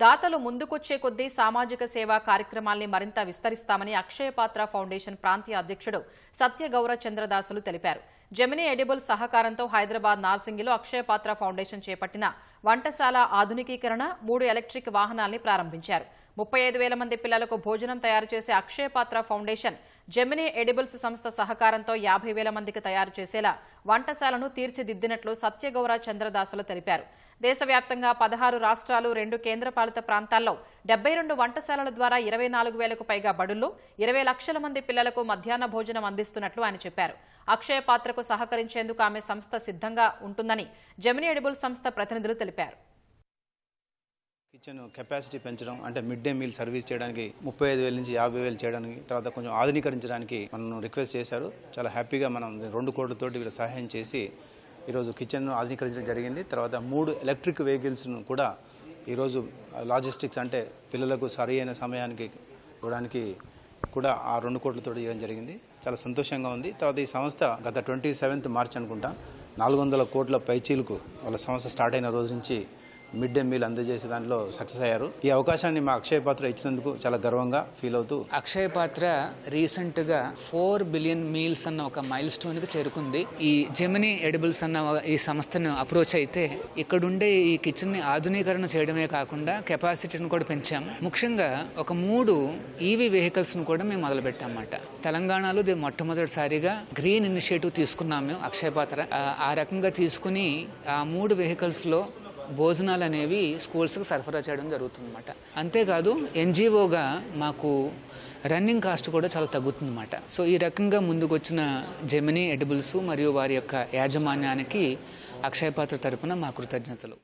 దాతలు ముందుకొచ్చే కొద్దీ సామాజిక సేవా కార్యక్రమాల్ని మరింత విస్తరిస్తామని అక్షయపాత్ర ఫౌండేషన్ ప్రాంతీయ అధ్యక్షుడు సత్యగౌర చంద్రదాసులు తెలిపారు. జమినీ ఎడిబుల్ సహకారంతో హైదరాబాద్ నార్సింగిలో అక్షయపాత్ర ఫౌండేషన్ చేపట్టిన వంటశాల ఆధునికీకరణ మూడు ఎలక్ట్రిక్ వాహనాల్ని ప్రారంభించారు. ముప్పై ఐదు వేల మంది పిల్లలకు భోజనం తయారు చేసే అక్షయపాత్ర ఫౌండేషన్ జెమినీ ఎడిబుల్స్ సంస్థ సహకారంతో యాభై వేల మందికి తయారు చేసేలా వంటశాలను తీర్చిదిద్దినట్లు సత్యగౌర చంద్రదాసులు తెలిపారు. దేశవ్యాప్తంగా పదహారు రాష్ట్రాలు రెండు కేంద్రపాలిత ప్రాంతాల్లో డెబ్బై రెండు వంటశాలల ద్వారా ఇరవై నాలుగు వేలకు పైగా బడుల్లో ఇరవై లక్షల మంది పిల్లలకు మధ్యాహ్న భోజనం అందిస్తున్నట్లు ఆయన చెప్పారు. అక్షయ పాత్రకు సహకరించేందుకు ఆమె సంస్థ సిద్ధంగా ఉంటుందని జెమినీ ఎడిబుల్ సంస్థ ప్రతినిధులు తెలిపారు. కిచెన్ కెపాసిటీ పెంచడం అంటే మిడ్ డే మీల్ సర్వీస్ చేయడానికి ముప్పై ఐదు వేల నుంచి యాభై వేలు చేయడానికి తర్వాత కొంచెం ఆధునీకరించడానికి మనం రిక్వెస్ట్ చేశారు. చాలా హ్యాపీగా మనం రెండు కోట్లతోటి వీళ్ళ సహాయం చేసి ఈరోజు కిచెన్ను ఆధునీకరించడం జరిగింది. తర్వాత మూడు ఎలక్ట్రిక్ వెహికల్స్ను కూడా ఈరోజు లాజిస్టిక్స్ అంటే పిల్లలకు సరి అయిన సమయానికి ఇవ్వడానికి కూడా ఆ రెండు కోట్లతో ఇవ్వడం జరిగింది. చాలా సంతోషంగా ఉంది. తర్వాత ఈ సంస్థ గత ట్వంటీ సెవెంత్ మార్చ్ అనుకుంటా నాలుగు వందల కోట్ల పైచీలకు వాళ్ళ సంస్థ స్టార్ట్ అయిన రోజు నుంచి మిడ్ డే మీల్ అందజేసే దాంట్లో సక్సెస్ అయ్యారు. ఈ అవకాశాన్ని మా అక్షయ పాత్ర ఇచ్చినందుకు చాలా గర్వంగా ఫీల్ అవుతూ అక్షయ పాత్ర రీసెంట్గా ఫోర్ బిలియన్ మీల్స్ అన్న ఒక మైల్ స్టోన్కి చేరుకుంది. ఈ జెమినీ ఎడిబుల్స్ అన్న ఈ సంస్థను అప్రోచ్ అయితే ఇక్కడుండే ఈ కిచెన్ని ఆధునీకరణ చేయడమే కాకుండా కెపాసిటీని కూడా పెంచాం. ముఖ్యంగా ఒక మూడు ఈవీ వెహికల్స్ను కూడా మేము మొదలు పెట్టామన్నమాట తెలంగాణలో ఇది మొట్టమొదటిసారిగా గ్రీన్ ఇనిషియేటివ్ తీసుకున్నాం మేము అక్షయ పాత్ర. ఆ- ఆ రకంగా తీసుకుని ఆ మూడు వెహికల్స్లో భోజనాలు అనేవి స్కూల్స్కి సరఫరా చేయడం జరుగుతుందన్నమాట. అంతేకాదు ఎన్జిఓగా మాకు రన్నింగ్ కాస్ట్ కూడా చాలా తగ్గుతుందన్నమాట. సో ఈ రకంగా ముందుకొచ్చిన జెమినీ ఎడిబుల్స్ మరియు వారి యొక్క యాజమాన్యానికి అక్షయపాత్ర తరపున మా కృతజ్ఞతలు.